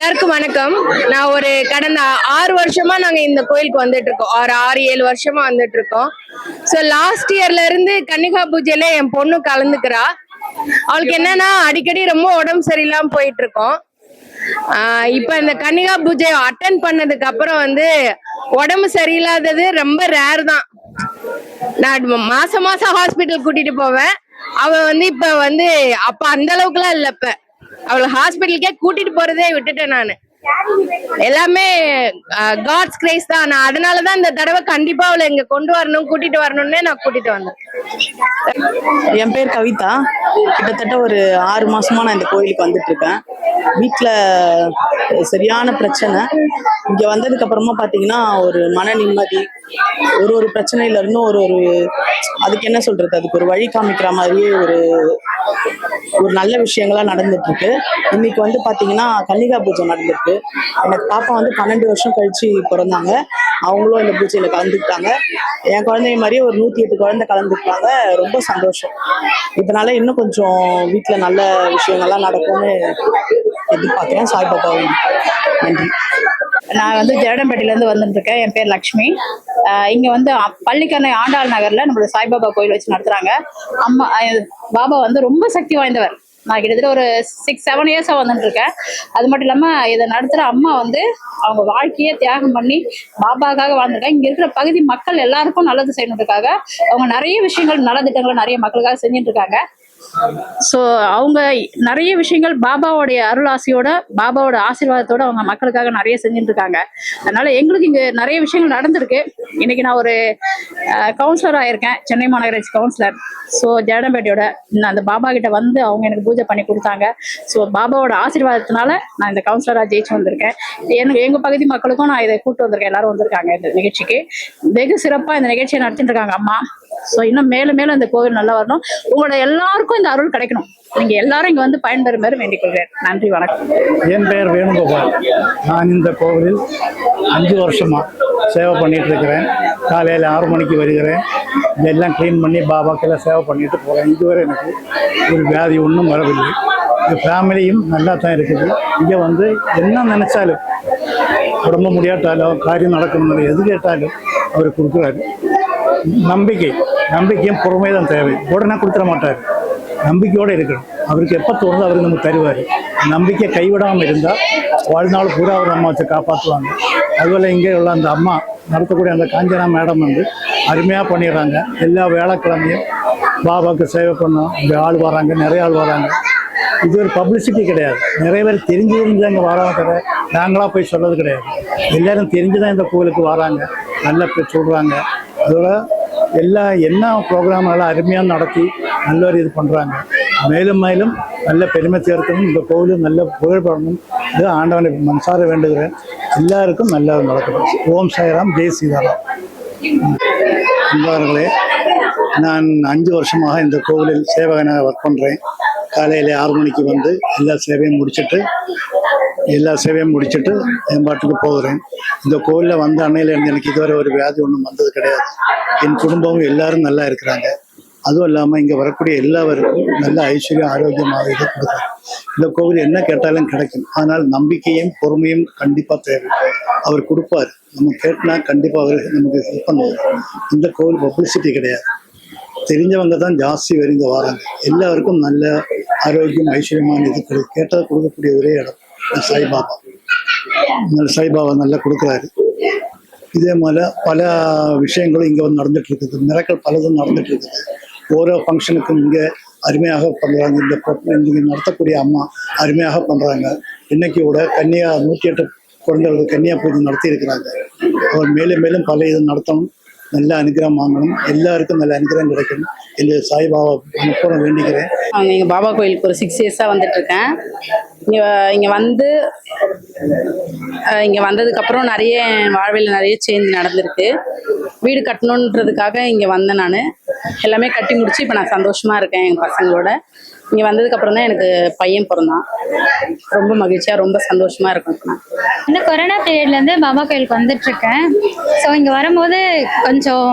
எல்லாருக்கும் வணக்கம். நான் ஒரு கடந்த ஆறு வருஷமா நாங்க இந்த கோயிலுக்கு வந்துட்டு இருக்கோம் ஒரு ஆறு ஏழு வருஷமா வந்துட்டு இருக்கோம் ஸோ லாஸ்ட் இயர்ல இருந்து கன்னிகா பூஜையில என் பொண்ணு கலந்துக்கிறா. அவளுக்கு என்னன்னா அடிக்கடி ரொம்ப உடம்பு சரியில்லாம போயிட்டு இருக்கோம் இப்ப இந்த கன்னிகா பூஜை அட்டன் பண்ணதுக்கு அப்புறம் வந்து உடம்பு சரியில்லாதது ரொம்ப ரேர் தான். நான் மாசம் மாசம் ஹாஸ்பிட்டல் கூட்டிட்டு போவேன். அவ வந்து இப்ப வந்து அப்ப அந்த அளவுக்குலாம் இல்லை இப்ப. அவளை ஹாஸ்பிட்டலுக்கே கூட்டிட்டு போறதே விட்டுட்டேன் நான். எல்லாமே காட்ஸ் கிரேஸ் தான். நான் அதனாலதான் இந்த தடவை கண்டிப்பா அவளை இங்க கொண்டு வரணும் கூட்டிட்டு வரணும்னு நான் கூட்டிட்டு வந்தேன். என் பேர் கவிதா. கிட்டத்தட்ட ஒரு ஆறு மாசமா நான் இந்த கோயிலுக்கு வந்துட்டு இருக்கேன் வீட்டில் சரியான பிரச்சனை. இங்க வந்ததுக்கு அப்புறமா பாத்தீங்கன்னா ஒரு மன நிம்மதி ஒரு ஒரு பிரச்சனையில இருந்தும் ஒரு ஒரு அதுக்கு என்ன சொல்றது? அதுக்கு ஒரு வழி காமிக்கிற மாதிரியே ஒரு ஒரு நல்ல விஷயங்களா நடந்துட்டு இருக்கு இன்னைக்கு வந்து பாத்தீங்கன்னா கன்னிகா பூஜை நடந்திருக்கு. எனக்கு பாப்பா வந்து பன்னெண்டு வருஷம் கழிச்சு பிறந்தாங்க. அவங்களும் இந்த பூஜையில கலந்துக்கிட்டாங்க. என் குழந்தைய மாதிரியே ஒரு நூத்தி எட்டு குழந்தை கலந்துக்கிட்டாங்க. ரொம்ப சந்தோஷம். இதனால இன்னும் கொஞ்சம் வீட்டுல நல்ல விஷயங்கள்லாம் நடக்கும்னு எதிர்பார்க்கிறேன். சாய்பாபா நன்றி. நான் வந்து ஜெரடம்பேட்டையிலேருந்து வந்துட்டுருக்கேன். என் பேர் லக்ஷ்மி. இங்கே இங்க வந்து பள்ளிக்கரணை ஆண்டாள் நகர்ல நம்மளோட சாய்பாபா கோயில் வச்சு நடத்துறாங்க. அம்மா பாபா வந்து ரொம்ப சக்தி வாய்ந்தவர். நான் கிட்டத்தட்ட ஒரு சிக்ஸ் செவன் இயர்ஸாக வந்துட்டு இருக்கேன் அது மட்டும் இல்லாமல் இதை நடத்துகிற அம்மா வந்து அவங்க வாழ்க்கையே தியாகம் பண்ணி பாபாக்காக வாழ்ந்துருக்காங்க. இங்கே இருக்கிற பகுதி மக்கள் எல்லாருக்கும் நல்லது செய்யணுன்றதுக்காக அவங்க நிறைய விஷயங்கள் நலத்திட்டங்களை நிறைய மக்களுக்காக செஞ்சுட்டு இருக்காங்க ஸோ அவங்க நிறைய விஷயங்கள் பாபாவோடைய அருள் ஆசையோட பாபாவோட ஆசீர்வாதத்தோட அவங்க மக்களுக்காக நிறைய செஞ்சுட்டு இருக்காங்க அதனால எங்களுக்கு இங்கே நிறைய விஷயங்கள் நடந்திருக்கு. இன்னைக்கு நான் ஒரு கவுன்சிலர் ஆயிருக்கேன் சென்னை மாநகராட்சி கவுன்சிலர் ஸோ ஜெயடம்பேட்டையோட நான் அந்த பாபா கிட்ட வந்து அவங்க எனக்கு பூஜை பண்ணி கொடுத்தாங்க. ஸோ பாபாவோட ஆசீர்வாதத்தினால நான் இந்த கவுன்சிலராக ஜெயிச்சு வந்திருக்கேன். எனக்கு எங்க பகுதி மக்களுக்கும் நான் இதை கூப்பிட்டு வந்திருக்கேன். எல்லாரும் வந்திருக்காங்க இந்த நிகழ்ச்சிக்கு. வெகு சிறப்பாக இந்த நிகழ்ச்சியை நடத்திட்டு இருக்காங்க அம்மா. ஸோ இன்னும் மேலும் மேலும் இந்த கோவில் நல்லா வரணும். உங்களோட எல்லாருக்கும் இந்த அருள் கிடைக்கணும். நீங்க எல்லாரும் இங்க வந்து பயன்பெறுமாறு வேண்டிக் கொள்கிறேன் நன்றி வணக்கம். என் பெயர் வேணுகோபால். நான் இந்த கோவிலில் அஞ்சு வருஷமா சேவை பண்ணிட்டு இருக்கிறேன் காலையில் ஆறு மணிக்கு வருகிறேன். இதெல்லாம் க்ளீன் பண்ணி பாபாக்கெல்லாம் சேவை பண்ணிட்டு போகிறேன் இதுவரை எனக்கு ஒரு வியாதி ஒன்றும் வரவில்லை. இந்த ஃபேமிலியும் நல்லா தான் இருக்குது. இங்கே வந்து என்ன நினைச்சாலும் உடம்பு முடியாட்டாலும் காரியம் நடக்கணும் எது கேட்டாலும் அவர் கொடுக்குறாரு. நம்பிக்கை. நம்பிக்கையும் பொறுமை தான் தேவை. உடனே கொடுத்துட மாட்டார். நம்பிக்கையோடு இருக்கணும். அவருக்கு எப்போ தோணுதோ அவர் நமக்கு தருவார். நம்பிக்கை கைவிடாமல் இருந்தால் வாழ்நாள் பூரா அவர் அம்மா வச்சு காப்பாற்றுவாங்க அதுபோல் இங்கே உள்ள அந்த அம்மா நடத்தக்கூடிய அந்த காஞ்சனா மேடம் வந்து அருமையாக பண்ணிடுறாங்க. எல்லா வேலைக்கிழமையும் பாபாவுக்கு சேவை பண்ணோம். இங்கே ஆள் வராங்க நிறைய ஆள் வராங்க. இது ஒரு பப்ளிசிட்டி கிடையாது. நிறைய பேர் தெரிஞ்சு தெரிஞ்சு அங்கே வராங்க தவிர நாங்களாக போய் சொல்கிறது கிடையாது. எல்லோரும் தெரிஞ்சு தான் இந்த கோவிலுக்கு வராங்க. நல்ல போய் சொல்கிறாங்க அதோட எல்லா என்ன ப்ரோக்ராம் அருமையாக நடத்தி நல்ல ஒரு இது பண்ணுறாங்க மேலும் மேலும் நல்ல பெருமை சேர்க்கணும் இந்த கோவிலும் நல்ல புகழ்படணும் இது ஆண்டவனை மனசார வேண்டுகிறேன். எல்லாருக்கும் நல்லா நடக்கணும் ஓம் சாய்ராம் ஜெய் சீதாராம். அன்பார்களே நான் அஞ்சு வருஷமாக இந்த கோவிலில் சேவகனாக ஒர்க் பண்ணுறேன் காலையில் ஆறு மணிக்கு வந்து எல்லா சேவையும் முடிச்சிட்டு எல்லா சேவையும் முடிச்சிட்டு என் பாட்டுக்கு போகிறேன். இந்த கோவிலில் வந்த அன்னையிலேருந்து எனக்கு இதுவரை ஒரு வியாதி ஒன்றும் வந்தது கிடையாது. என் குடும்பம் எல்லாரும் நல்லா இருக்கிறாங்க. அதுவும் இல்லாமல் இங்கே வரக்கூடிய எல்லாருக்கும் நல்ல ஐஸ்வர்யம் ஆரோக்கியமாக இது கொடுக்குறேன் இந்த கோவில் என்ன கேட்டாலும் கிடைக்கும். ஆனால் நம்பிக்கையும் பொறுமையும் கண்டிப்பாக தேவை. அவர் கொடுப்பார். நம்ம கேட்டினா கண்டிப்பாக அவர் நமக்கு ஹெல்ப் பண்ணுவார். இந்த கோவில் பப்ளிசிட்டி கிடையாது. தெரிஞ்சவங்க தான் ஜாஸ்தி வரிங்க வராங்க. எல்லாருக்கும் நல்ல ஆரோக்கியம் ஐஸ்வர்யமான இது கிடையாது கேட்டால் கொடுக்கக்கூடிய ஒரே இடம். சாய்பாபா. நல்ல சாய்பாபா நல்லா கொடுக்குறாரு. இதே போல பல விஷயங்களும் இங்கே வந்து நடந்துட்டு இருக்குது. மிரக்கள் பலதும் நடந்துட்டு இருக்குது. ஓரோ ஃபங்க்ஷனுக்கும் இங்கே அருமையாக பண்ணுறாங்க இந்த இங்கே நடத்தக்கூடிய அம்மா அருமையாக பண்ணுறாங்க இன்னைக்கு கூட கன்னியா நூற்றி எட்டு குழந்தைகளுக்கு கன்னியா பூஜை நடத்தி இருக்கிறாங்க. அவர் மேலும் மேலும் பல இது நடத்தணும். நல்ல அனுகிரகம் வாங்கணும். எல்லாருக்கும் நல்ல அனுகிரகம் கிடைக்கணும் என்று சாய்பாபா அனுப்புறம் வேண்டிக்கிறேன் அவங்க எங்கள் பாபா கோயிலுக்கு ஒரு சிக்ஸ் இயர்ஸாக வந்துட்டு இருக்கேன். இங்கே இங்கே வந்து இங்கே வந்ததுக்கப்புறம் நிறைய வாழ்வில் நிறைய சேஞ்ச் நடந்திருக்கு. வீடு கட்டணுன்றதுக்காக இங்கே வந்தேன் நான். எல்லாமே கட்டி முடிச்சு இப்போ நான் சந்தோஷமாக இருக்கேன் எங்கள் பசங்களோட. இங்கே வந்ததுக்கப்புறம் தான் எனக்கு பையன் பிறந்தான். ரொம்ப மகிழ்ச்சியாக ரொம்ப சந்தோஷமாக இருக்கும் நான். இந்த கொரோனா பீரியட்லேருந்து பாபா கோயிலுக்கு வந்துட்டு இருக்கேன் ஸோ இங்கே வரும்போது கொஞ்சம்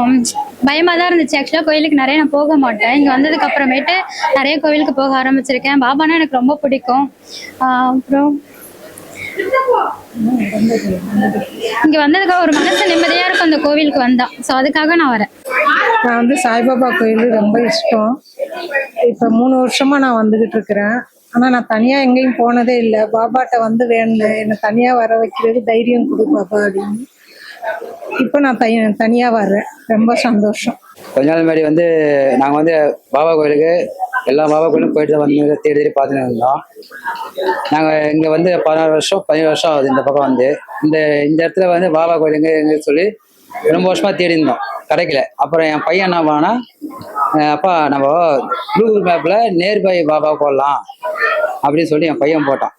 பயமாக தான் இருந்துச்சு ஆக்சுவலாக கோயிலுக்கு நிறைய நான் போக மாட்டேன். இங்கே வந்ததுக்கு அப்புறமேட்டு நிறைய கோவிலுக்கு போக ஆரம்பிச்சிருக்கேன். பாபானா எனக்கு ரொம்ப பிடிக்கும். அப்புறம் இங்க வந்ததுக்கு ஒரு மனசு நிம்மதியா இருக்கும் அந்த கோவிலுக்கு வந்தா. ஸோ அதுக்காக நான் வரேன். நான் வந்து சாய்பாபா கோயில் ரொம்ப இஷ்டம். இப்போ மூணு வருஷமா நான் வந்துகிட்டு இருக்கிறேன். ஆனால் நான் தனியாக எங்கேயும் போனதே இல்லை. பாபாட்ட வந்து வேணும் என்னை தனியாக வர வைக்கிறது தைரியம் கொடு பாபா அப்படின்னு. இப்போ நான் தனி தனியாக வர்றேன். ரொம்ப சந்தோஷம். கொஞ்ச நாள் முன்னாடி வந்து நாங்கள் வந்து பாபா கோயிலுக்கு எல்லா பாபா கோயிலும் போயிட்டு தான் வந்து தேடி தேடி பார்த்துட்டு இருந்தோம். நாங்கள் இங்கே வந்து பதினாறு வருஷம் பதினேழு வருஷம் ஆகுது இந்த பக்கம் வந்து. இந்த இந்த இடத்துல வந்து பாபா கோயில் எங்கே சொல்லி ரொம்ப வருஷமா தேடி இருந்தோம். கிடைக்கல. அப்புறம் என் பையன் என்ன பண்ணா அப்பா நம்ம கூகுள் மேப்பில் நேர்பை பாபா போடலாம். அப்படின்னு சொல்லி என் பையன் போட்டான்.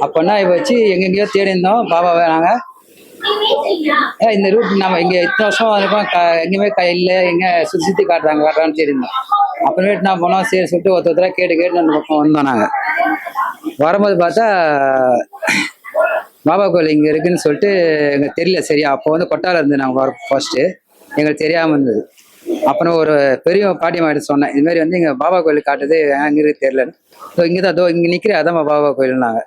அப்போனா இப்போ வச்சு எங்கெங்கேயோ தேடி இருந்தோம். பாபாவை நாங்கள் இந்த ரூட் நம்ம இங்க இத்தனை வருஷம் இருக்கோம். க- எங்கேயுமே க இல்லை. எங்க சுத்தி சுத்தி காட்டுறாங்க காட்டுறான்னு தெரியும் அப்புறமேட்டு நான் போனோம் சரி சொல்லிட்டு ஒருத்தர் ஒருத்தரா கேட்டு கேட்டு நம்ம பக்கம் வந்தோம் நாங்கள் வரும்போது பார்த்தா பாபா கோயில் இங்க இருக்குன்னு சொல்லிட்டு எங்களுக்கு தெரியல சரியா. அப்போ வந்து கொட்டால இருந்து நாங்கள் வர ஃபர்ஸ்ட்டு எங்களுக்கு தெரியாம இருந்தது. அப்புறம் ஒரு பெரிய பாட்டியம்மாட்ட சொன்னேன். இது மாதிரி வந்து இங்க பாபா கோயில் காட்டுது எங்க இருக்கு தெரியலன்னு. ஸோ இங்கே தான் அதோ இங்கே நிற்கிற அதான் பாபா கோயில்னாங்க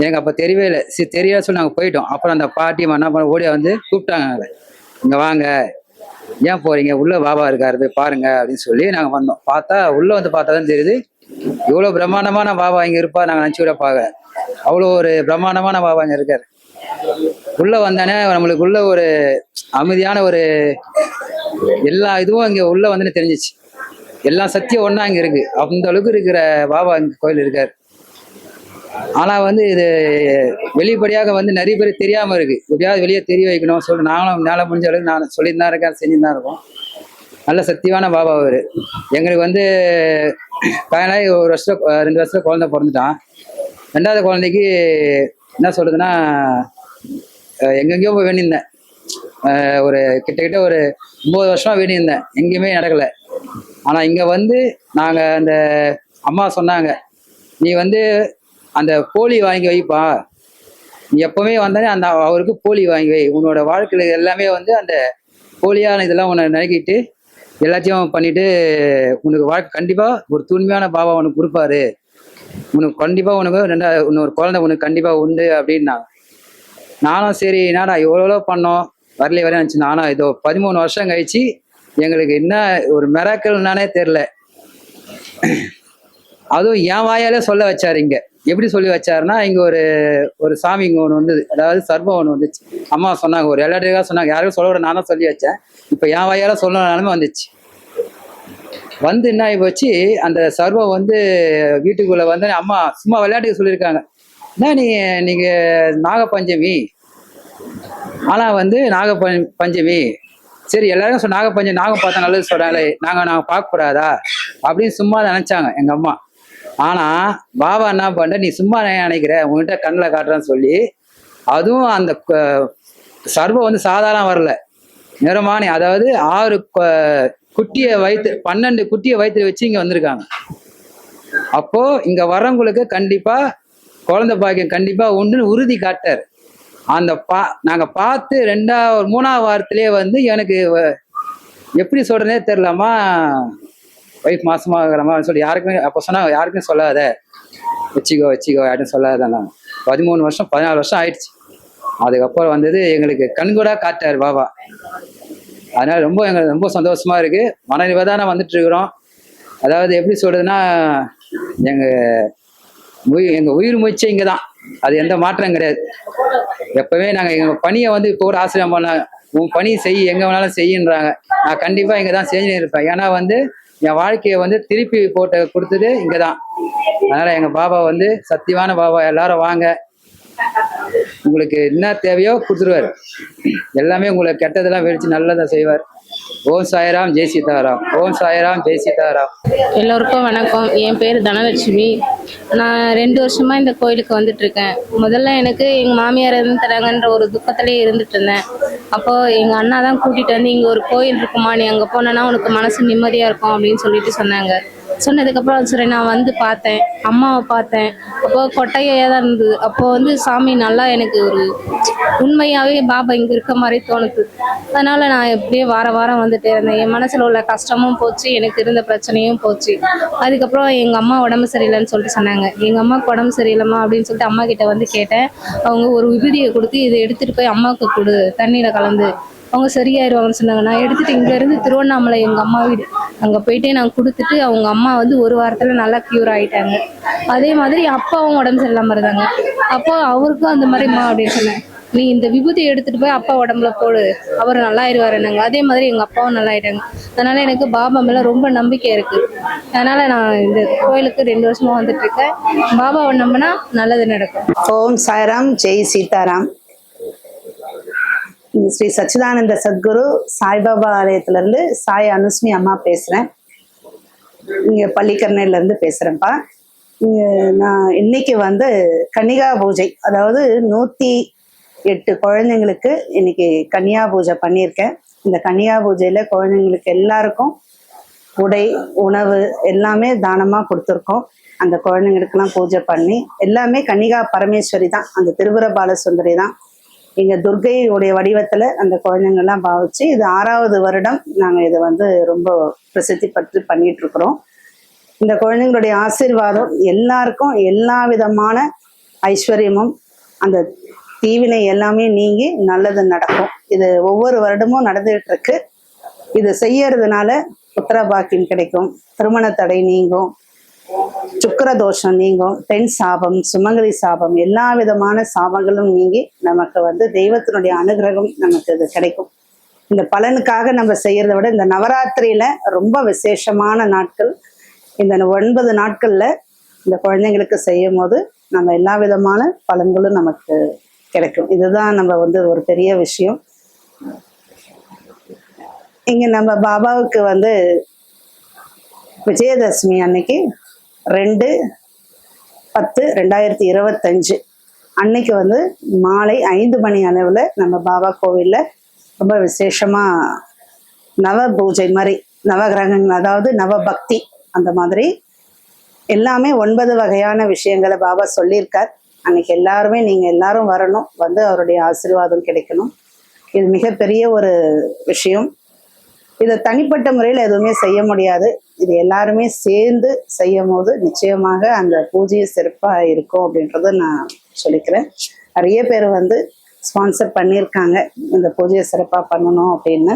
எனக்கு அப்போ தெரியவே இல்லை. சரி தெரியாது சொல்லி நாங்கள் போயிட்டோம். அப்புறம் அந்த பாட்டியம்மா என்ன பண்ண ஓடியா வந்து கூப்பிட்டாங்க எங்களை இங்கே வாங்க. ஏன் போறீங்க? உள்ள பாபா இருக்காரு பாருங்க அப்படின்னு சொல்லி நாங்கள் வந்தோம். பார்த்தா உள்ள வந்து பார்த்தா தான் தெரியுது இவ்வளோ பிரம்மாண்டமான பாபா இங்கே இருப்பா நாங்கள் நினச்சி கூட பார்க்க அவ்வளோ ஒரு பிரம்மாண்டமான பாபா இங்கே இருக்காரு. உள்ள வந்தானே நம்மளுக்கு உள்ள ஒரு அமைதியான ஒரு எல்லா இதுவும் இங்கே உள்ள வந்துன்னு தெரிஞ்சிச்சு. எல்லா சத்தியம் ஒன்றா இங்கே இருக்கு. அந்த அளவுக்கு இருக்கிற பாபா இங்கே கோயில் இருக்காரு. ஆனால் வந்து இது வெளிப்படையாக வந்து நிறைய பேர் தெரியாமல் இருக்குது எப்படியாவது வெளியே தெரிய வைக்கணும் சொல்லி நானும் மேலே முடிஞ்ச அளவுக்கு நான் சொல்லிட்டு தான் இருக்கேன் செஞ்சுட்டு தான் இருக்கோம். நல்ல சக்தியான பாபா அவர். எங்களுக்கு வந்து கல்யாணம் ஒரு வருஷம் ரெண்டு வருஷம் குழந்தை பிறந்துட்டான். ரெண்டாவது குழந்தைக்கு என்ன சொல்கிறதுன்னா எங்கெங்கேயோ போய் வேண்டியிருந்தேன். ஒரு கிட்டக்கிட்ட ஒரு ஒம்பது வருஷமாக வேண்டியிருந்தேன். எங்கேயுமே நடக்கலை. ஆனால் இங்கே வந்து நாங்கள் அந்த அம்மா சொன்னாங்க நீ வந்து அந்த போலி வாங்கி வைப்பா. நீ எப்பவுமே வந்தானே அந்த அவருக்கு போலி வாங்கி வை. உன்னோட வாழ்க்கையில எல்லாமே வந்து அந்த போலியான இதெல்லாம் உன்னை நினைக்கிட்டு எல்லாத்தையும் பண்ணிட்டு உனக்கு வாழ்க்கை கண்டிப்பா ஒரு தூய்மையான பாபா உனக்கு கொடுப்பாரு. உனக்கு கண்டிப்பா உனக்கு ரெண்டா இன்னொரு குழந்தை உனக்கு கண்டிப்பா உண்டு அப்படின்னாங்க நானும் சரி என்னடா எவ்வளோ பண்ணோம்? வரல வரல நினச்சி நானும் இதோ பதிமூணு வருஷம் கழிச்சு எங்களுக்கு என்ன ஒரு மெராக்கல்னானே தெரில அதுவும் என் வாயாலே சொல்ல வச்சாரு இங்கே. எப்படி சொல்லி வச்சாருன்னா இங்க ஒரு ஒரு சாமி இங்க ஒன்று வந்தது. அதாவது சர்வம் ஒன்று வந்துச்சு. அம்மா சொன்னாங்க ஒரு எல்லாட்டுக்காக சொன்னாங்க. யாருக்கும் சொல்ல விட நான் தான் சொல்லி வச்சேன். இப்போ என் வாயால சொல்ல நிலமை வந்துச்சு. வந்து என்ன ஆகி போச்சு? அந்த சர்வம் வந்து வீட்டுக்குள்ள வந்து அம்மா சும்மா விளையாட்டுக்கு சொல்லியிருக்காங்க. என்ன நீ நீங்க நாகப்பஞ்சமி? ஆனா வந்து நாக பஞ்சமி. சரி எல்லாரும் சொல் நாகப்பஞ்சமி நாகம் பார்த்தா நல்லது சொல்றாங்களே. நாங்க நாங்க பார்க்க கூடாதா அப்படின்னு சும்மா நினைச்சாங்க எங்க அம்மா. ஆனா பாபா என்ன பண்ண நீ சும்மா நினைக்கிற உன்கிட்ட கண்ணில் காட்டுறேன்னு சொல்லி அதுவும் அந்த க- சர்வம் வந்து சாதாரணம் வரல. நிறமானி அதாவது ஆறு குட்டியை வயிற்று பன்னெண்டு குட்டியை வயிற்று வச்சு இங்க வந்திருக்காங்க. அப்போ இங்க வரவங்களுக்கு கண்டிப்பா குழந்தை பாக்கியம் கண்டிப்பா உண்டுன்னு உறுதி காட்டார். அந்த பா நாங்க பார்த்து ரெண்டாவது மூணாவது வாரத்திலேயே வந்து எனக்கு எப்படி சொல்றதே தெரியலாமா ஒய்ஃப் மாசமா இருக்கிறமா சொல்லி யாருக்குமே அப்போ சொன்னா யாருக்குமே சொல்லாத. வச்சுக்கோ வச்சுக்கோ யாரும் சொல்லாத பதிமூணு வருஷம் பதினாலு வருஷம் ஆயிடுச்சு. அதுக்கப்புறம் வந்தது எங்களுக்கு கண்கூடா காட்டார் பாபா. அதனால ரொம்ப எங்களுக்கு ரொம்ப சந்தோஷமா இருக்கு. மன நிபதானம் வந்துட்டு இருக்கிறோம் அதாவது எப்படி சொல்றதுன்னா எங்க உயிர் எங்க உயிர் முயற்சி இங்கே தான் அது எந்த மாற்றம் கிடையாது. எப்பவே நாங்க எங்க பணியை வந்து இப்போ கூட ஆசிரியம் பண்ணாங்க உன் பணி செய் எங்க வேணாலும் செய்யுன்றாங்க. நான் கண்டிப்பா இங்க தான் செஞ்சு இருப்பேன். ஏன்னா வந்து என் வாழ்க்கையை வந்து திருப்பி போட்டு கொடுத்தது இங்கே தான் அதனால எங்க பாபா வந்து சத்தியமான பாபா. எல்லாரும் வாங்க. உங்களுக்கு என்ன தேவையோ கொடுத்துருவாரு. எல்லாமே உங்களுக்கு கெட்டதெல்லாம் வெடிச்சு நல்லதை செய்வார். ஓம் சாய்ராம் ஜெய் சீதாராம். ஓம் சாய்ராம் ஜெய் சீதாராம். எல்லோருக்கும் வணக்கம். என் பேர் தனலட்சுமி. நான் ரெண்டு வருஷமா இந்த கோயிலுக்கு வந்துட்டு இருக்கேன் முதல்ல எனக்கு எங்க மாமியார் இருந்து தராங்கன்ற ஒரு துக்கத்திலே இருந்துட்டு இருந்தேன் அப்போ எங்க அண்ணா தான் கூட்டிட்டு வந்து இங்க ஒரு கோயில் இருக்குமா நீ அங்க போனேன்னா உனக்கு மனசு நிம்மதியா இருக்கும் அப்படின்னு சொல்லிட்டு சொன்னாங்க. சொன்னதுக்கப்புறம் சரி நான் வந்து பார்த்தேன் அம்மாவை பார்த்தேன். அப்போது கொட்டையாக தான் இருந்தது. அப்போது வந்து சாமி நல்லா எனக்கு ஒரு உண்மையாகவே பாபா இங்கே இருக்க மாதிரி தோணுது. அதனால் நான் எப்படியே வார வாரம் வந்துட்டே இருந்தேன். என் மனசில் உள்ள கஷ்டமும் போச்சு எனக்கு இருந்த பிரச்சனையும் போச்சு. அதுக்கப்புறம் எங்கள் அம்மா உடம்பு சரியில்லைன்னு சொல்லிட்டு சொன்னாங்க. எங்கள் அம்மாவுக்கு உடம்பு சரியில்லைம்மா அப்படின்னு சொல்லிட்டு அம்மா கிட்ட வந்து கேட்டேன். அவங்க ஒரு விபதியை கொடுத்து இதை எடுத்துகிட்டு போய் அம்மாவுக்கு கொடு தண்ணியில் கலந்து. அவங்க சரியாயிருவாங்கன்னு சொன்னாங்க. நான் எடுத்துட்டு இங்க இருந்து திருவண்ணாமலை எங்க அம்மா வீடு. அங்க போயிட்டே நான் கொடுத்துட்டு அவங்க அம்மா வந்து ஒரு வாரத்துல நல்லா கியூர் ஆயிட்டாங்க. அதே மாதிரி அப்பாவும் உடம்பு சரியில்லாம இருந்தாங்க. அப்போ அவருக்கும் அந்த மாதிரிம்மா அப்படின்னு சொன்னேன். நீ இந்த விபூதி எடுத்துட்டு போய் அப்பா உடம்புல போடு. அவர் நல்லா ஆயிடுவாருன்னாங்க அதே மாதிரி எங்க அப்பாவும் நல்லா ஆயிட்டாங்க அதனால எனக்கு பாபா மேல ரொம்ப நம்பிக்கை இருக்கு. அதனால நான் இந்த கோயிலுக்கு ரெண்டு வருஷமா வந்துட்டு இருக்கேன். பாபாவை நம்பினா நல்லது நடக்கும். ஓம் சாய்ராம். ஜெய் சீதாராம். ஸ்ரீ சச்சிதானந்த சத்குரு சாய்பாபா ஆலயத்துல இருந்து சாய் அனுஸ்மி அம்மா பேசுறேன். இங்க பள்ளிக்கரணையில இருந்து பேசுறேன்ப்பா. இங்க நான் இன்னைக்கு வந்து கன்னிகா பூஜை அதாவது நூத்தி எட்டு குழந்தைங்களுக்கு இன்னைக்கு கன்னியா பூஜை பண்ணியிருக்கேன். இந்த கன்னியா பூஜையில குழந்தைங்களுக்கு எல்லாருக்கும் உடை உணவு எல்லாமே தானமா கொடுத்துருக்கோம். அந்த குழந்தைங்களுக்கெல்லாம் பூஜை பண்ணி எல்லாமே கன்னிகா பரமேஸ்வரி தான். அந்த திருபுர பாலசுந்தரி தான். எங்கள் துர்கையுடைய வடிவத்துல அந்த குழந்தைங்கள்லாம் பாவிச்சு இது ஆறாவது வருடம் நாங்க இதை வந்து ரொம்ப பிரசித்தி பற்றி பண்ணிட்டு இருக்கிறோம். இந்த குழந்தைங்களுடைய ஆசீர்வாதம் எல்லாருக்கும் எல்லா விதமான ஐஸ்வர்யமும் அந்த தீவினை எல்லாமே நீங்கி நல்லது நடக்கும். இது ஒவ்வொரு வருடமும் நடந்துகிட்டு இருக்கு. இது செய்யறதுனால புத்திர பாக்கியம் கிடைக்கும். திருமண தடை நீங்கும். சுக்கர தோஷம் நீங்கும் பெண் சாபம் சுமங்கலி சாபம் எல்லா விதமான சாபங்களும் நீங்கி நமக்கு வந்து தெய்வத்தினுடைய அனுகிரகம் நமக்கு இது கிடைக்கும். இந்த பலனுக்காக நம்ம செய்யறத விட இந்த நவராத்திரியில ரொம்ப விசேஷமான நாட்கள் இந்த ஒன்பது நாட்கள்ல இந்த குழந்தைங்களுக்கு செய்யும் போது நம்ம எல்லா விதமான பலன்களும் நமக்கு கிடைக்கும். இதுதான் நம்ம வந்து ஒரு பெரிய விஷயம். இங்க நம்ம பாபாவுக்கு வந்து விஜயதசமி அன்னைக்கு ரெண்டு பத்து ரெண்டாயிரத்தி இருபத்தஞ்சு. அன்னைக்கு வந்து மாலை ஐந்து மணி அளவில் நம்ம பாபா கோவிலில் ரொம்ப விசேஷமாக நவ பூஜை மாதிரி நவகிரகங்கள் அதாவது நவபக்தி அந்த மாதிரி எல்லாமே ஒன்பது வகையான விஷயங்களை பாபா சொல்லியிருக்கார். அன்னைக்கு எல்லாருமே நீங்கள் எல்லாரும் வரணும். வந்து அவருடைய ஆசீர்வாதம் கிடைக்கணும். இது மிகப்பெரிய ஒரு விஷயம். இதை தனிப்பட்ட முறையில் எதுவுமே செய்ய முடியாது. இது எல்லாருமே சேர்ந்து செய்யும் போது நிச்சயமாக அந்த பூஜையை சிறப்பாக இருக்கும் அப்படின்றத நான் சொல்லிக்கிறேன். நிறைய பேர் வந்து ஸ்பான்சர் பண்ணியிருக்காங்க. இந்த பூஜையை சிறப்பாக பண்ணணும் அப்படின்னு.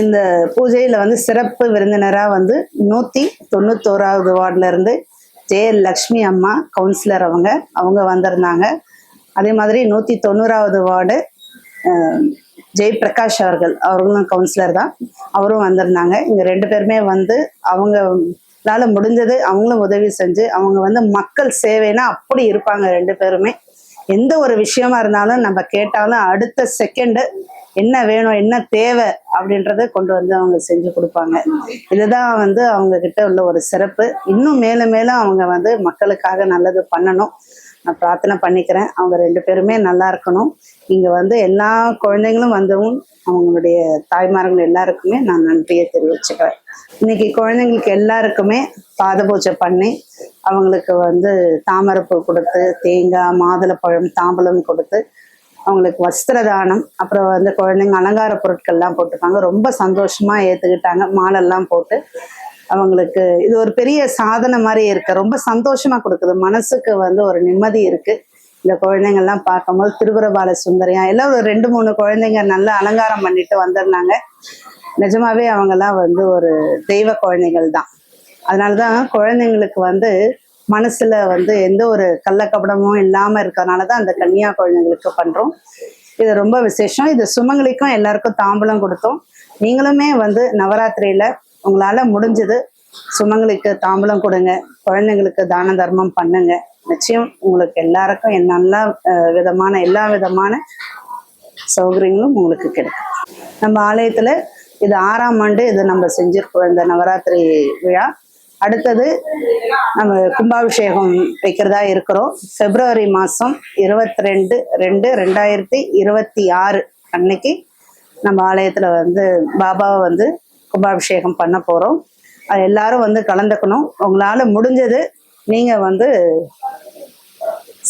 இந்த பூஜையில் வந்து சிறப்பு விருந்தினராக வந்து நூற்றி தொண்ணூத்தோராவது வார்டிலேருந்து ஜெய லக்ஷ்மி அம்மா கவுன்சிலர் அவங்க. அவங்க வந்திருந்தாங்க. அதே மாதிரி நூற்றி தொண்ணூறாவது வார்டு ஜெயபிரகாஷ் ஜெய் பிரகாஷ் அவர்கள் அவர்களும் கவுன்சிலர் தான். அவரும் வந்திருந்தாங்க. இங்க ரெண்டு பேருமே வந்து அவங்களால முடிஞ்சது அவங்களும் உதவி செஞ்சு அவங்க வந்து மக்கள் சேவைனா அப்படி இருப்பாங்க ரெண்டு பேருமே. எந்த ஒரு விஷயமா இருந்தாலும் நம்ம கேட்டாலும் அடுத்த செகண்ட் என்ன வேணும் என்ன தேவை அப்படின்றத கொண்டு வந்து அவங்க செஞ்சு கொடுப்பாங்க. இதுதான் வந்து அவங்க கிட்ட உள்ள ஒரு சிறப்பு. இன்னும் மேலும் மேலும் அவங்க வந்து மக்களுக்காக நல்லது பண்ணணும். நான் பிரார்த்தனை பண்ணிக்கிறேன். அவங்க ரெண்டு பேருமே நல்லா இருக்கணும். இங்க வந்து எல்லா குழந்தைங்களும் வந்தவும் அவங்களுடைய தாய்மார்கள் எல்லாருக்குமே நான் நன்றியை தெரிவிச்சுக்கிறேன். இன்னைக்கு குழந்தைங்களுக்கு எல்லாருக்குமே பாத பூஜை பண்ணி அவங்களுக்கு வந்து தாமரைப்பூ கொடுத்து தேங்காய் மாதுளப்பழம் தாம்பலம் கொடுத்து அவங்களுக்கு வஸ்திர தானம் அப்புறம் வந்து குழந்தைங்க அலங்கார பொருட்கள்லாம் போட்டிருக்காங்க. ரொம்ப சந்தோஷமா ஏத்துக்கிட்டாங்க. மாலெல்லாம் போட்டு அவங்களுக்கு இது ஒரு பெரிய சாதனை மாதிரி இருக்கு. ரொம்ப சந்தோஷமா கொடுக்குது. மனசுக்கு வந்து ஒரு நிம்மதி இருக்கு. இந்த குழந்தைங்கள்லாம் பார்க்கும்போது திருபுரபால சுந்தரியா எல்லாம் ஒரு ரெண்டு மூணு குழந்தைங்க நல்லா அலங்காரம் பண்ணிட்டு வந்திருந்தாங்க. நிஜமாவே அவங்கெல்லாம் வந்து ஒரு தெய்வ குழந்தைகள் தான். அதனாலதான் குழந்தைங்களுக்கு வந்து மனசுல வந்து எந்த ஒரு கள்ளக்கபடமும் இல்லாம இருக்கறனால தான் அந்த கன்னியா குழந்தைங்களுக்கு பண்றோம். இது ரொம்ப விசேஷம். இது சுமங்கலிக்கும் எல்லாருக்கும் தாம்பூலம் கொடுத்தோம். நீங்களுமே வந்து நவராத்திரியில உங்களால முடிஞ்சது சுமங்களுக்கு தாம்பூலம் கொடுங்க. குழந்தைங்களுக்கு தான தர்மம் பண்ணுங்க. நிச்சயம் உங்களுக்கு எல்லாருக்கும் நல்ல விதமான எல்லா விதமான சௌகரியங்களும் உங்களுக்கு கிடைக்கும். நம்ம ஆலயத்துல இது ஆறாம் ஆண்டு இது நம்ம செஞ்சிருக்கோம். இந்த நவராத்திரி விழா. அடுத்தது நம்ம கும்பாபிஷேகம் வைக்கிறதா இருக்கிறோம். பிப்ரவரி மாதம் இருபத்தி ரெண்டு ரெண்டு ரெண்டாயிரத்தி இருபத்தி ஆறு அன்னைக்கு நம்ம ஆலயத்தில் வந்து பாபாவை வந்து கும்பாபிஷேகம் பண்ண போகிறோம் அது எல்லாரும் வந்து கலந்துக்கணும். உங்களால் முடிஞ்சது நீங்கள் வந்து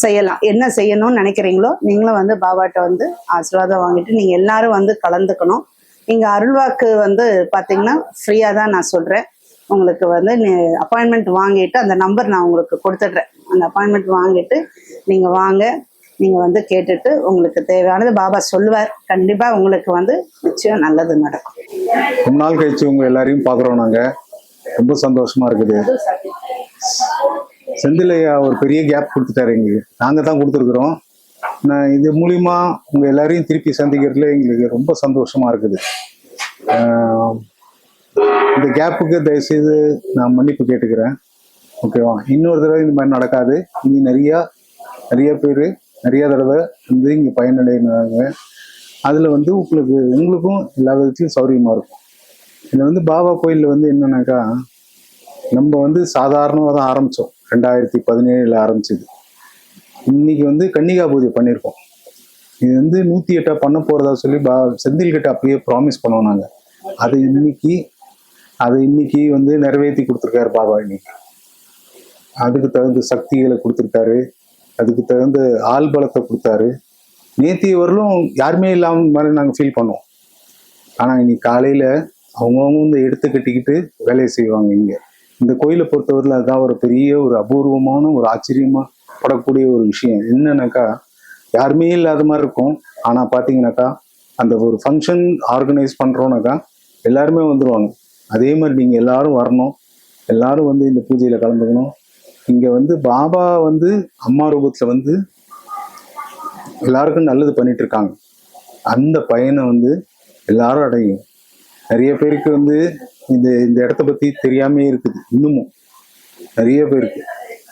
செய்யலாம். என்ன செய்யணும்னு நினைக்கிறீங்களோ நீங்களும் வந்து பாபாட்ட வந்து ஆசீர்வாதம் வாங்கிட்டு நீங்கள் எல்லாரும் வந்து கலந்துக்கணும். நீங்கள் அருள்வாக்கு வந்து பார்த்தீங்கன்னா ஃப்ரீயாக தான் நான் சொல்கிறேன் உங்களுக்கு வந்து அப்பாயின்மெண்ட் வாங்கிட்டு அந்த நம்பர் நான் உங்களுக்கு கொடுத்துட்றேன். அந்த அப்பாயின்மெண்ட் வாங்கிட்டு நீங்கள் வாங்க. நீங்கள் வந்து கேட்டுட்டு உங்களுக்கு தேவையானது பாபா சொல்லுவார். கண்டிப்பாக உங்களுக்கு வந்து நிச்சயம் நல்லது நடக்கும். ரொம்ப நாள் கழிச்சு உங்க எல்லாரையும் பார்க்குறோம் நாங்கள் ரொம்ப சந்தோஷமா இருக்குது. செந்திலையா ஒரு பெரிய கேப் கொடுத்துட்டாரு எங்களுக்கு. நாங்கள் தான் கொடுத்துருக்குறோம். நான் இது மூலிமா உங்கள் எல்லாரையும் திருப்பி சந்திக்கிறதுல எங்களுக்கு ரொம்ப சந்தோஷமா இருக்குது. இந்த கேப்புக்கு தயவுசெய்து நான் மன்னிப்பு கேட்டுக்கிறேன். ஓகேவா? இன்னொரு தடவை இந்த மாதிரி நடக்காது. இனி நிறையா நிறைய பேர் நிறைய தடவை வந்து இங்கே பயனடைனாங்க அதில் வந்து உங்களுக்கு உங்களுக்கும் எல்லா விதத்திலும் சௌரியமாக இருக்கும். இதில் வந்து பாபா கோயிலில் வந்து என்னன்னாக்கா நம்ம வந்து சாதாரணமாக தான் ஆரம்பித்தோம் ரெண்டாயிரத்தி பதினேழில் ஆரம்பிச்சது. இன்னைக்கு வந்து கன்னிகா பூஜை பண்ணியிருக்கோம் இது வந்து நூற்றி எட்டா பண்ண போகிறதா சொல்லி பா செந்தில் கிட்ட அப்பயே ப்ராமிஸ் பண்ணோம் நாங்கள் அது இன்னைக்கு அதை இன்னைக்கு வந்து நிறைவேற்றி கொடுத்துருக்காரு பாபா இன்னைக்கு. அதுக்கு தகுந்த சக்திகளை கொடுத்துருக்காரு. அதுக்கு தகுந்த ஆள் பலத்தை கொடுத்தாரு. நேத்திய வரலும் யாருமே இல்லாம மாதிரி நாங்கள் ஃபீல் பண்ணோம். ஆனால் இன்னைக்கு காலையில் அவங்கவுங்க இந்த எடுத்து கட்டிக்கிட்டு வேலையை செய்வாங்க இங்கே. இந்த கோயிலை பொறுத்தவரையில் அதுதான் ஒரு பெரிய ஒரு அபூர்வமான ஒரு ஆச்சரியமா படக்கூடிய ஒரு விஷயம். என்னன்னாக்கா யாருமே இல்லாத மாதிரி இருக்கும். ஆனால் பார்த்தீங்கன்னாக்கா அந்த ஒரு ஃபங்க்ஷன் ஆர்கனைஸ் பண்ணுறோன்னாக்கா எல்லாருமே வந்துருவாங்க. அதே மாதிரி நீங்கள் எல்லாரும் வரணும். எல்லாரும் வந்து இந்த பூஜையில் கலந்துக்கணும். இங்கே வந்து பாபா வந்து அம்மா ரூபத்தில் வந்து எல்லாருக்கும் நல்லது பண்ணிட்டு இருக்காங்க அந்த பயனை வந்து எல்லாரும் அடையும். நிறைய பேருக்கு வந்து இந்த இந்த இடத்த பத்தி தெரியாமே இருக்குது இன்னமும். நிறைய பேருக்கு.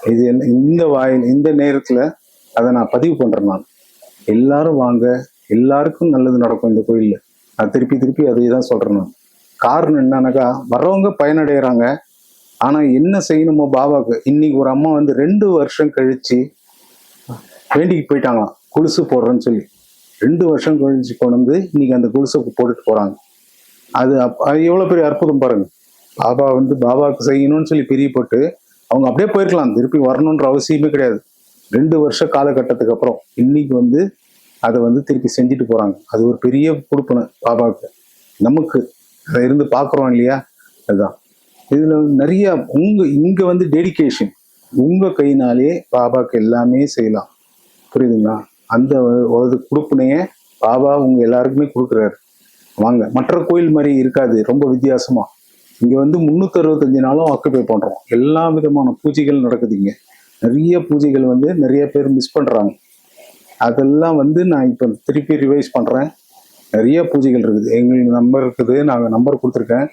இது என்ன- இந்த வாயில் இந்த நேரத்துல அதை நான் பதிவு பண்றேன் நான். எல்லாரும் வாங்க எல்லாருக்கும் நல்லது நடக்கும் இந்த கோயில்ல. நான் திருப்பி திருப்பி அதையே தான் சொல்றேன் நான். காரணம் என்னன்னாக்கா வர்றவங்க பயனடைகிறாங்க ஆனா என்ன செய்யணுமோ பாபாவுக்கு. இன்னைக்கு ஒரு அம்மா வந்து ரெண்டு வருஷம் கழிச்சு வேண்டிக்கு போயிட்டாங்களாம். கொலுசு போடுறேன்னு சொல்லி. ரெண்டு வருஷம் கழிச்சு கொண்டு வந்து இன்னைக்கு அந்த கொலுசை போட்டுட்டு போறாங்க. அது அப் அது எவ்வளோ பெரிய அற்புதம் பாருங்க. பாபா வந்து பாபாவுக்கு செய்யணும்னு சொல்லி பிரியப்பட்டு அவங்க அப்படியே போயிருக்கலாம். திருப்பி வரணுன்ற அவசியமே கிடையாது. ரெண்டு வருஷ காலகட்டத்துக்கு அப்புறம் இன்னைக்கு வந்து அதை வந்து திருப்பி செஞ்சுட்டு போறாங்க. அது ஒரு பெரிய கொடுப்பனை பாபாவுக்கு. நமக்கு. அதை இருந்து பார்க்குறோம் இல்லையா? அதுதான். இதுல நிறைய உங்க இங்க வந்து டெடிக்கேஷன் உங்க கையினாலே பாபாக்கு எல்லாமே செய்யலாம். புரியுதுங்களா? அந்த ஒரு கொடுப்பினைய பாபா உங்க எல்லாருக்குமே கொடுக்குறாரு. வாங்க மற்ற கோயில் மாதிரி இருக்காது ரொம்ப வித்தியாசமா. இங்க வந்து முன்னூத்தி அறுபத்தஞ்சு நாளும் ஆக்குபை பண்றோம். எல்லா விதமான பூஜைகள் நடக்குதுங்க நிறைய பூஜைகள் வந்து நிறைய பேர் மிஸ் பண்றாங்க. அதெல்லாம் வந்து நான் இப்போ திருப்பி ரிவைஸ் பண்றேன். நிறைய பூஜைகள் இருக்குது. எங்களுக்கு நம்பர் இருக்குது. நாங்கள் நம்பர் கொடுத்துருக்கேன்.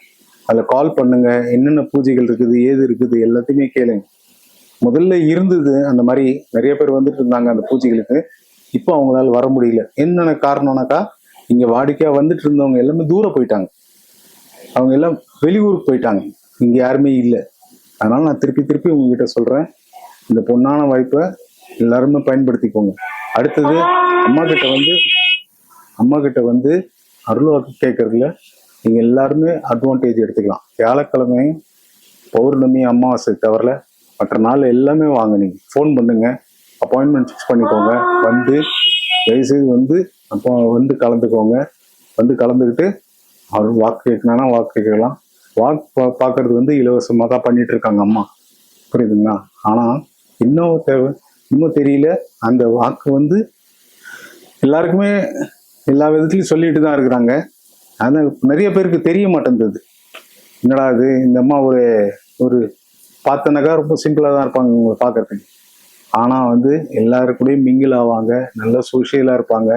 அதில் கால் பண்ணுங்க. என்னென்ன பூஜைகள் இருக்குது ஏது இருக்குது எல்லாத்தையுமே கேளுங்க. முதல்ல இருந்தது அந்த மாதிரி நிறைய பேர் வந்துட்டு இருந்தாங்க அந்த பூஜைகளுக்கு. இப்போ அவங்களால வர முடியல. என்னென்ன காரணம்னாக்கா இங்கே வாடிக்கையாக வந்துட்டு இருந்தவங்க எல்லாமே தூரம் போயிட்டாங்க. அவங்க எல்லாம் வெளியூருக்கு போயிட்டாங்க. இங்கே யாருமே இல்லை. அதனால நான் திருப்பி திருப்பி உங்ககிட்ட சொல்கிறேன் இந்த பொன்னான வாய்ப்பை எல்லாருமே பயன்படுத்திக்கோங்க. அடுத்தது அம்மா கிட்ட வந்து அம்மா கிட்ட வந்து அருள்வாக்கு கேட்கறதுல நீங்க எல்லாருமே அட்வான்டேஜ் எடுத்துக்கலாம். வியாழக்கிழமை பௌர்ணமி அமாவாசை தவிர மற்ற நாள் எல்லாமே வாங்க நீங்க. ஃபோன் பண்ணுங்க. அப்பாயின்மெண்ட் ஃபிக்ஸ் பண்ணிக்கோங்க. வந்து தயவுசெய்து வந்து அப்போ வந்து கலந்துக்கோங்க. வந்து கலந்துக்கிட்டு அவர் வாக்கு கேட்கணும்னா வாக்கு கேட்கலாம். வாக்கு பா- பார்க்கறது வந்து இலவசமாக தான் பண்ணிட்டு இருக்காங்க அம்மா. புரியுதுங்களா? ஆனால் இன்னும் தேவை இன்னும் தெரியல. அந்த வாக்கு வந்து எல்லாருக்குமே எல்லா விதத்துலையும் சொல்லிட்டு தான் இருக்கிறாங்க. ஆனால் நிறைய பேருக்கு தெரிய மாட்டேங்குது என்னடா இது இந்த அம்மா ஒரு ஒரு பார்த்தனாக்கா ரொம்ப சிம்பிளாக தான் இருப்பாங்க உங்களை பார்க்கறதுக்கு. ஆனால் வந்து எல்லாரு கூடயும் மிங்கிள் ஆவாங்க நல்ல சோஷியலாக இருப்பாங்க.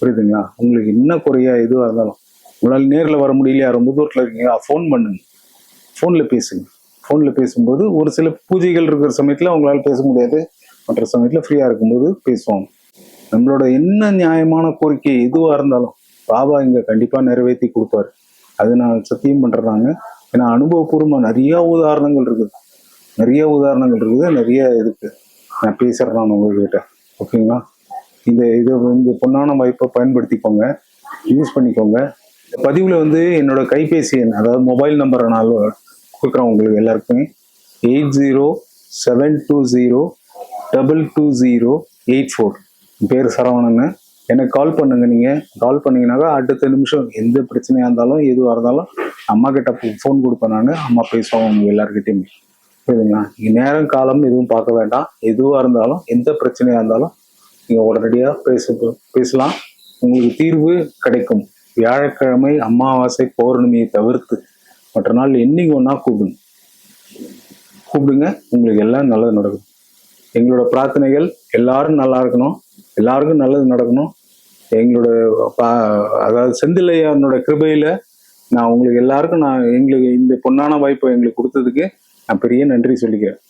புரியுதுங்களா? உங்களுக்கு என்ன குறையா எதுவாக இருந்தாலும். உங்களால் நேரில் வர முடியலையா? ரொம்ப தூரத்தில் இருக்கீங்களா? ஃபோன் பண்ணுங்க. ஃபோனில் பேசுங்க. ஃபோனில் பேசும்போது ஒரு சில பூஜைகள் இருக்கிற சமயத்தில் அவங்களால பேச முடியாது. மற்ற சமயத்தில் ஃப்ரீயாக இருக்கும்போது பேசுவாங்க. நம்மளோட என்ன நியாயமான கோரிக்கை எதுவாக இருந்தாலும் பாபா இங்கே கண்டிப்பாக நிறைவேற்றி கொடுப்பாரு. அது நான் சத்தியம் பண்ணுறாங்க ஏன்னா அனுபவபூர்வமாக நிறைய உதாரணங்கள் இருக்குது. நிறைய உதாரணங்கள் இருக்குது. நிறைய இருக்கு நான் பேசுகிறேன் நான் உங்ககிட்ட. ஓகேங்களா? இந்த இதை இந்த பொன்னான வாய்ப்பை பயன்படுத்திக்கோங்க. யூஸ் பண்ணிக்கோங்க. பதிவில் வந்து என்னோட கைபேசி எண் அதாவது மொபைல் நம்பரை நான் கொடுக்குறேன் உங்களுக்கு எல்லாருக்குமே. Eight zero seven two zero double two zero eight four. பேர் சரவணன்னு. எனக்கு கால் பண்ணுங்க நீங்கள் கால் பண்ணீங்கன்னாக்கா அடுத்த நிமிஷம் எந்த பிரச்சனையாக இருந்தாலும் எதுவாக இருந்தாலும் அம்மா கிட்ட ஃபோன் கொடுப்பேன் நான். அம்மா பேசுவாங்க உங்க எல்லாருக்கிட்டையுமே புரியுதுங்களா? நீங்கள் நேரம் காலம் எதுவும் பார்க்க வேண்டாம். எதுவாக இருந்தாலும் எந்த பிரச்சனையாக இருந்தாலும் நீங்கள் உடனடியாக பேச பேசலாம். உங்களுக்கு தீர்வு கிடைக்கும். வியாழக்கிழமை அமாவாசை பௌர்ணமியை தவிர்த்து மற்ற நாள் என்னைக்கு ஒன்றா கூப்பிடுங்க. கூப்பிடுங்க உங்களுக்கு எல்லாம் நல்லது நடக்கும். எங்களோட பிரார்த்தனைகள் எல்லாரும் நல்லா இருக்கணும். எல்லாருக்கும் நல்லது நடக்கணும். எங்களோட பா- அதாவது செந்திலையானோட கிருபையில நான் உங்களுக்கு எல்லாருக்கும் நான் எங்களுக்கு இந்த பொன்னான வாய்ப்பை எங்களுக்கு கொடுத்ததுக்கு நான் பெரிய நன்றி சொல்லிக்கிறேன்.